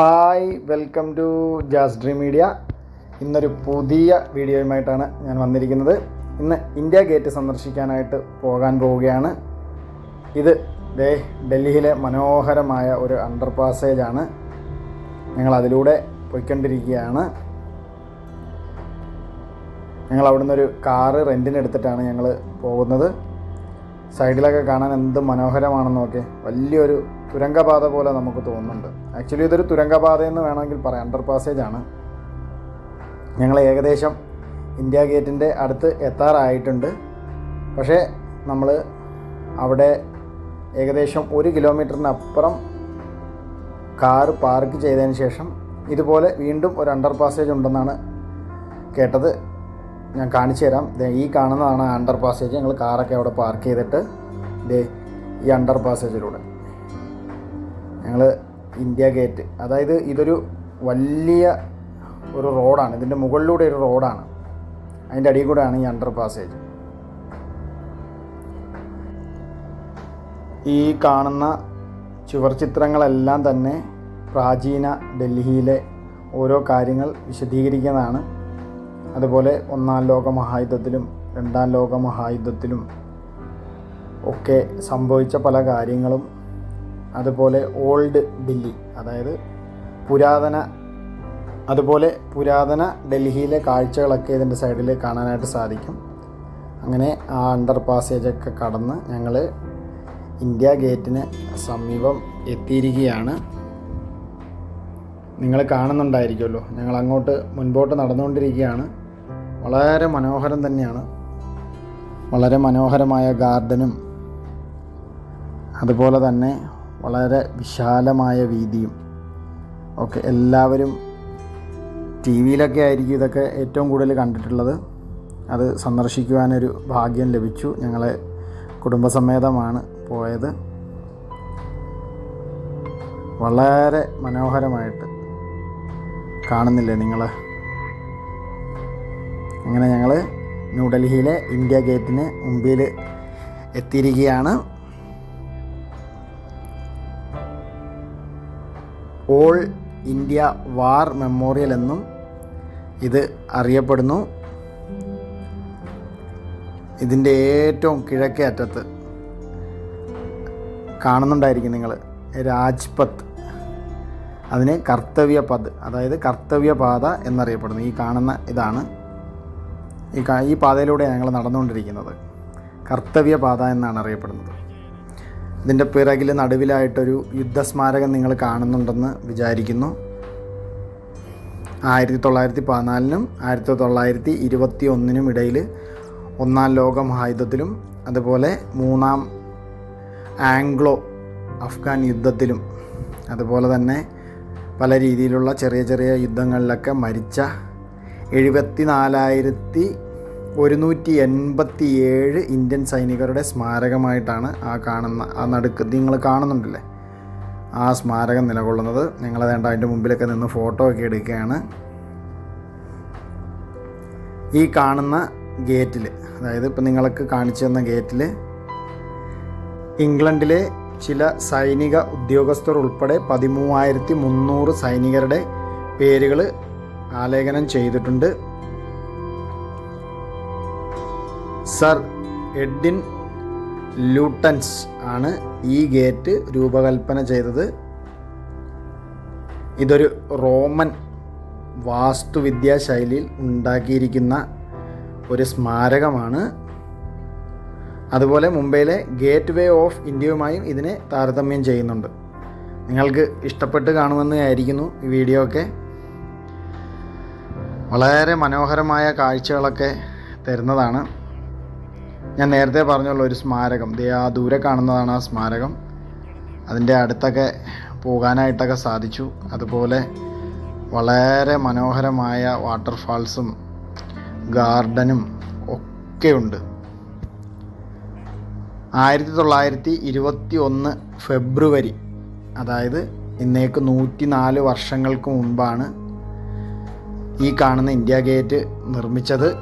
Hi welcome to Jazz Dream Media. ഇന്നൊരു പുതിയ വീഡിയോയുമായിട്ടാണ് ഞാൻ വന്നിരിക്കുന്നത്. ഇന്ന് ഇന്ത്യ ഗേറ്റ് സന്ദർശിക്കാനായിട്ട് പോകാൻ പോവുകയാണ്. ഇത് ദേ ഡൽഹിയിലെ മനോഹരമായ ഒരു അണ്ടർ പാസേജാണ് ഞങ്ങൾ അതിലൂടെ പോയിക്കൊണ്ടിരിക്കുകയാണ്. ഞങ്ങൾ അവിടുന്ന് ഒരു കാറ് റെന്റിന് എടുത്തിട്ടാണ് ഞങ്ങൾ പോകുന്നത്. സൈഡിലൊക്കെ കാണാൻ എന്ത് മനോഹരമാണെന്നൊക്കെ. വലിയൊരു തുരങ്കപാത പോലെ നമുക്ക് തോന്നുന്നുണ്ട്. ആക്ച്വലി ഇതൊരു തുരങ്കപാത എന്ന് വേണമെങ്കിൽ പറയാം. അണ്ടർ പാസേജ് ആണ്. ഞങ്ങൾ ഏകദേശം ഇന്ത്യ ഗേറ്റിന്റെ അടുത്ത് എത്താറായിട്ടുണ്ട്. പക്ഷേ നമ്മൾ അവിടെ ഏകദേശം ഒരു കിലോമീറ്ററിനപ്പുറം കാർ പാർക്ക് ചെയ്തതിന് ശേഷം ഇതുപോലെ വീണ്ടും ഒരു അണ്ടർ പാസേജ് ഉണ്ടെന്നാണ് കേട്ടത്. ഞാൻ കാണിച്ചു തരാം. ഈ കാണുന്നതാണ് അണ്ടർ പാസേജ് ഞങ്ങൾ കാറൊക്കെ അവിടെ പാർക്ക് ചെയ്തിട്ട് ദേ ഈ അണ്ടർ പാസേജിലൂടെ ഞങ്ങൾ ഇന്ത്യ ഗേറ്റ്. അതായത് ഇതൊരു വലിയ ഒരു റോഡാണ്. ഇതിന്റെ മുകളിലൂടെ ഒരു റോഡാണ്. അതിന്റെ അടിയിൽ കൂടെയാണ് ഈ അണ്ടർ പാസേജ്. ഈ കാണുന്ന ചുവർ ചിത്രങ്ങളെല്ലാം തന്നെ പ്രാചീന ഡൽഹിയിലെ ഓരോ കാര്യങ്ങൾ വിശദീകരിക്കുന്നതാണ്. അതുപോലെ ഒന്നാം ലോക മഹായുദ്ധത്തിലും രണ്ടാം ലോക മഹായുദ്ധത്തിലും ഒക്കെ സംഭവിച്ച പല കാര്യങ്ങളും അതുപോലെ ഓൾഡ് ഡൽഹി അതായത് പുരാതന അതുപോലെ പുരാതന ഡൽഹിയിലെ കാഴ്ചകളൊക്കെ ഇതിന്റെ സൈഡിൽ കാണാനായിട്ട് സാധിക്കും. അങ്ങനെ ആ അണ്ടർ പാസേജൊക്കെ കടന്ന് ഞങ്ങൾ ഇന്ത്യ ഗേറ്റിന് സമീപം എത്തിയിരിക്കുകയാണ്. നിങ്ങൾ കാണുന്നുണ്ടായിരിക്കുമല്ലോ. ഞങ്ങൾ അങ്ങോട്ട് മുൻപോട്ട് നടന്നുകൊണ്ടിരിക്കുകയാണ്. വളരെ മനോഹരം തന്നെയാണ്. വളരെ മനോഹരമായ ഗാർഡനും അതുപോലെ തന്നെ വളരെ വിശാലമായ വീതിയും ഒക്കെ എല്ലാവരും ടി വിയിലൊക്കെ ആയിരിക്കും ഇതൊക്കെ ഏറ്റവും കൂടുതൽ കണ്ടിട്ടുള്ളത്. അത് സന്ദർശിക്കുവാനൊരു ഭാഗ്യം ലഭിച്ചു. ഞങ്ങളെ കുടുംബസമേതമാണ് പോയത്. വളരെ മനോഹരമായിട്ട് കാണുന്നില്ലേ നിങ്ങൾ അങ്ങനെ ഞങ്ങൾ ന്യൂഡൽഹിയിലെ ഇന്ത്യ ഗേറ്റിന് മുമ്പിൽ എത്തിയിരിക്കുകയാണ്. ഓൾ ഇന്ത്യ വാർ മെമ്മോറിയൽ എന്നും ഇത് അറിയപ്പെടുന്നു. ഇതിന്റെ ഏറ്റവും കിഴക്കേ അറ്റത്ത് കാണുന്നുണ്ടായിരിക്കും നിങ്ങൾ രാജ്പത്ത്. അതിന് കർത്തവ്യപദ് അതായത് കർത്തവ്യ കർത്തവ്യപാത എന്നറിയപ്പെടുന്നു. ഈ കാണുന്ന ഇതാണ്. ഈ ഈ പാതയിലൂടെ ഞങ്ങൾ നടന്നുകൊണ്ടിരിക്കുന്നത്. കർത്തവ്യ കർത്തവ്യപാത എന്നാണ് അറിയപ്പെടുന്നത്. ഇതിന്റെ പിറകിൽ നടുവിലായിട്ടൊരു യുദ്ധസ്മാരകം നിങ്ങൾ കാണുന്നുണ്ടെന്ന് വിചാരിക്കുന്നു. ആയിരത്തി തൊള്ളായിരത്തി പതിനാലിനും ആയിരത്തി തൊള്ളായിരത്തി ഇരുപത്തി ഒന്നിനും ഇടയിൽ ഒന്നാം ലോകമഹായുദ്ധത്തിലും അതുപോലെ മൂന്നാം ആംഗ്ലോ അഫ്ഗാൻ യുദ്ധത്തിലും അതുപോലെ തന്നെ പല രീതിയിലുള്ള ചെറിയ ചെറിയ യുദ്ധങ്ങളിലൊക്കെ മരിച്ച എഴുപത്തി നാലായിരത്തി ഒരുന്നൂറ്റി എൺപത്തി ഏഴ് ഇന്ത്യൻ സൈനികരുടെ സ്മാരകമായിട്ടാണ് ആ കാണുന്ന ആ നടുക്ക് നിങ്ങൾ കാണുന്നുണ്ടല്ലേ? ആ സ്മാരകം നിലകൊള്ളുന്നത് ഞങ്ങൾ വേണ്ട അതിന്റെ മുമ്പിലൊക്കെ നിന്ന് ഫോട്ടോ ഒക്കെ എടുക്കുകയാണ്. ഈ കാണുന്ന ഗേറ്റിൽ അതായത് ഇപ്പം നിങ്ങൾക്ക് കാണിച്ചു തന്ന ഗേറ്റിൽ ഇംഗ്ലണ്ടിലെ ചില സൈനിക ഉദ്യോഗസ്ഥർ ഉൾപ്പെടെ പതിമൂവായിരത്തി മുന്നൂറ് സൈനികരുടെ പേരുകൾ ആലേഖനം ചെയ്തിട്ടുണ്ട്. സർ എഡിൻ ലൂട്ടൻസ് ആണ് ഈ ഗേറ്റ് രൂപകൽപ്പന ചെയ്തത്. ഇതൊരു റോമൻ വാസ്തുവിദ്യാ ശൈലിയിൽ ഉണ്ടാക്കിയിരിക്കുന്ന ഒരു സ്മാരകമാണ്. അതുപോലെ മുംബൈയിലെ ഗേറ്റ് വേ ഓഫ് ഇന്ത്യയുമായും ഇതിനെ താരതമ്യം ചെയ്യുന്നുണ്ട്. നിങ്ങൾക്ക് ഇഷ്ടപ്പെട്ട് കാണുമെന്ന് ആയിരിക്കുന്നു ഈ വീഡിയോ ഒക്കെ വളരെ മനോഹരമായ കാഴ്ചകളൊക്കെ തരുന്നതാണ്. ഞാൻ നേരത്തെ പറഞ്ഞുള്ള ഒരു സ്മാരകം. ദേ ആ ദൂരെ കാണുന്നതാണ് ആ സ്മാരകം. അതിന്റെ അടുത്തൊക്കെ പോകാനായിട്ടൊക്കെ സാധിച്ചു. അതുപോലെ വളരെ മനോഹരമായ വാട്ടർഫാൾസും ഗാർഡനും ഒക്കെയുണ്ട്. ആയിരത്തി തൊള്ളായിരത്തി ഇരുപത്തി ഒന്ന് ഫെബ്രുവരി അതായത് ഇന്നേക്ക് നൂറ്റി നാല് വർഷങ്ങൾക്ക് മുൻപാണ് ഈ കാണുന്ന ഇന്ത്യ ഗേറ്റ് നിർമ്മിച്ചത്.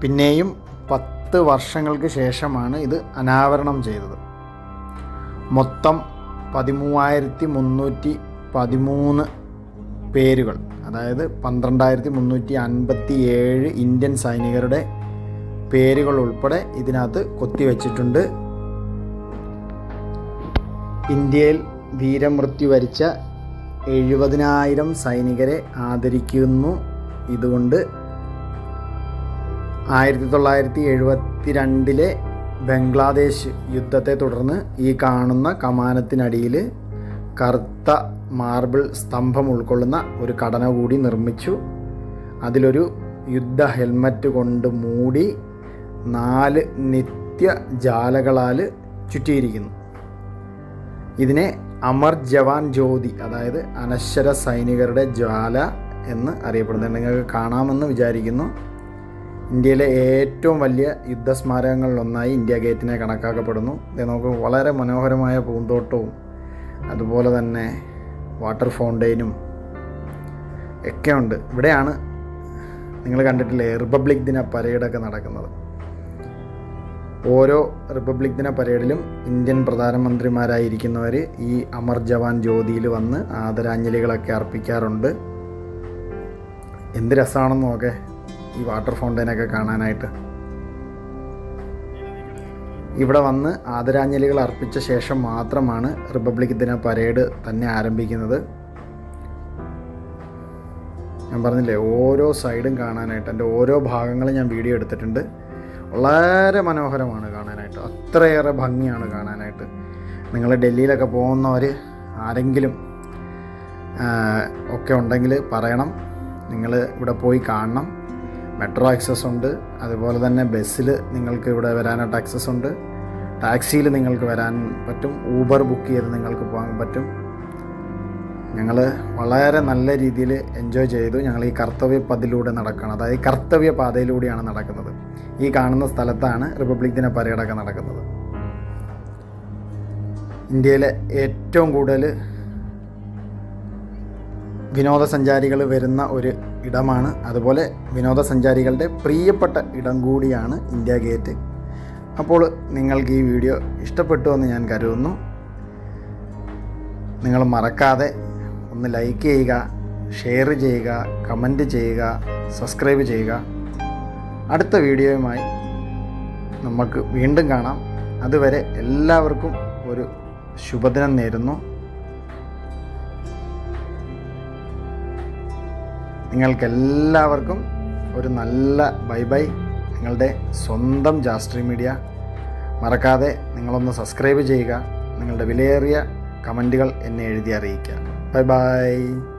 പിന്നെയും പത്ത് വർഷങ്ങൾക്ക് ശേഷമാണ് ഇത് അനാവരണം ചെയ്തത്. മൊത്തം പതിമൂവായിരത്തി മുന്നൂറ്റി പതിമൂന്ന് പേരുകൾ അതായത് പന്ത്രണ്ടായിരത്തി മുന്നൂറ്റി അൻപത്തി ഏഴ് ഇന്ത്യൻ സൈനികരുടെ പേരുകൾ ഉൾപ്പെടെ ഇതിനകത്ത് കൊത്തിവെച്ചിട്ടുണ്ട്. ഇന്ത്യയിൽ വീരമൃത്യു വരിച്ച എഴുപതിനായിരം സൈനികരെ ആദരിക്കുന്നു. ഇതുകൊണ്ട് ആയിരത്തി തൊള്ളായിരത്തി എഴുപത്തി രണ്ടിലെ ബംഗ്ലാദേശ് യുദ്ധത്തെ തുടർന്ന് ഈ കാണുന്ന കമാനത്തിനടിയിൽ കറുത്ത മാർബിൾ സ്തംഭം ഉൾക്കൊള്ളുന്ന ഒരു ഘടന കൂടി നിർമ്മിച്ചു. അതിലൊരു യുദ്ധ ഹെൽമറ്റ് കൊണ്ട് മൂടി നാല് നിത്യ ജാലകളാൽ ചുറ്റിയിരിക്കുന്നു. ഇതിനെ അമർ ജവാൻ ജ്യോതി അതായത് അനശ്വര സൈനികരുടെ ജ്വാല എന്ന് അറിയപ്പെടുന്നുണ്ട്. നിങ്ങൾക്ക് കാണാമെന്ന് വിചാരിക്കുന്നു. ഇന്ത്യയിലെ ഏറ്റവും വലിയ യുദ്ധസ്മാരകങ്ങളിലൊന്നായി ഇന്ത്യ ഗേറ്റിനെ കണക്കാക്കപ്പെടുന്നു. നമുക്ക് വളരെ മനോഹരമായ പൂന്തോട്ടവും അതുപോലെ തന്നെ വാട്ടർ ഫൗണ്ടെയിനും ഒക്കെ ഉണ്ട്. ഇവിടെയാണ് നിങ്ങൾ കണ്ടിട്ടില്ലേ റിപ്പബ്ലിക് ദിന പരേഡൊക്കെ നടക്കുന്നത്. ഓരോ റിപ്പബ്ലിക് ദിന പരേഡിലും ഇന്ത്യൻ പ്രധാനമന്ത്രിമാരായിരിക്കുന്നവർ ഈ അമർ ജവാൻ ജ്യോതിയിൽ വന്ന് ആദരാഞ്ജലികളൊക്കെ അർപ്പിക്കാറുണ്ട്. എന്ത് രസമാണെന്ന് നോക്കെ. ഈ വാട്ടർ ഫൗണ്ടൈനൊക്കെ കാണാനായിട്ട്. ഇവിടെ വന്ന് ആദരാഞ്ജലികൾ അർപ്പിച്ച ശേഷം മാത്രമാണ് റിപ്പബ്ലിക് ദിന പരേഡ് തന്നെ ആരംഭിക്കുന്നത്. ഞാൻ പറഞ്ഞില്ലേ ഓരോ സൈഡും കാണാനായിട്ട് എന്റെ ഓരോ ഭാഗങ്ങളും ഞാൻ വീഡിയോ എടുത്തിട്ടുണ്ട്. വളരെ മനോഹരമാണ് കാണാനായിട്ട്. അത്രയേറെ ഭംഗിയാണ് കാണാനായിട്ട്. നിങ്ങൾ ഡൽഹിയിലൊക്കെ പോകുന്നവർ ആരെങ്കിലും ഒക്കെ ഉണ്ടെങ്കിൽ പറയണം. നിങ്ങൾ ഇവിടെ പോയി കാണണം. മെട്രോ ആക്സസ് ഉണ്ട്. അതുപോലെ തന്നെ ബസ്സിൽ നിങ്ങൾക്ക് ഇവിടെ വരാനായിട്ട് ആക്സസ് ഉണ്ട്. ടാക്സിയിൽ നിങ്ങൾക്ക് വരാൻ പറ്റും. ഊബർ ബുക്ക് ചെയ്ത് നിങ്ങൾക്ക് പോകാൻ പറ്റും. ഞങ്ങൾ വളരെ നല്ല രീതിയിൽ എൻജോയ് ചെയ്തു. ഞങ്ങൾ ഈ കർത്തവ്യ പതിലൂടെ നടക്കണം. അതായത് കർത്തവ്യ പാതയിലൂടെയാണ് നടക്കുന്നത്. ഈ കാണുന്ന സ്ഥലത്താണ് റിപ്പബ്ലിക് ദിന പരേഡൊക്കെ നടക്കുന്നത്. ഇന്ത്യയിലെ ഏറ്റവും കൂടുതൽ വിനോദസഞ്ചാരികൾ വരുന്ന ഒരു ഇടമാണ്. അതുപോലെ വിനോദസഞ്ചാരികളുടെ പ്രിയപ്പെട്ട ഇടം കൂടിയാണ് ഇന്ത്യ ഗേറ്റ്. അപ്പോൾ നിങ്ങൾക്ക് ഈ വീഡിയോ ഇഷ്ടപ്പെട്ടു എന്ന് ഞാൻ കരുതുന്നു. നിങ്ങൾ മറക്കാതെ ഒന്ന് ലൈക്ക് ചെയ്യുക ഷെയർ ചെയ്യുക കമന്റ് ചെയ്യുക സബ്സ്ക്രൈബ് ചെയ്യുക. അടുത്ത വീഡിയോയുമായി നമുക്ക് വീണ്ടും കാണാം. അതുവരെ എല്ലാവർക്കും ഒരു ശുഭദിനം നേരുന്നു. നിങ്ങൾക്കെല്ലാവർക്കും ഒരു നല്ല ബൈ ബൈ. നിങ്ങളുടെ സ്വന്തം ജാസ്ട്രി മീഡിയ. മറക്കാതെ നിങ്ങളൊന്ന് സബ്സ്ക്രൈബ് ചെയ്യുക. നിങ്ങളുടെ വിലയേറിയ കമന്റുകൾ എന്നെ എഴുതി അറിയിക്കുക. Bye bye.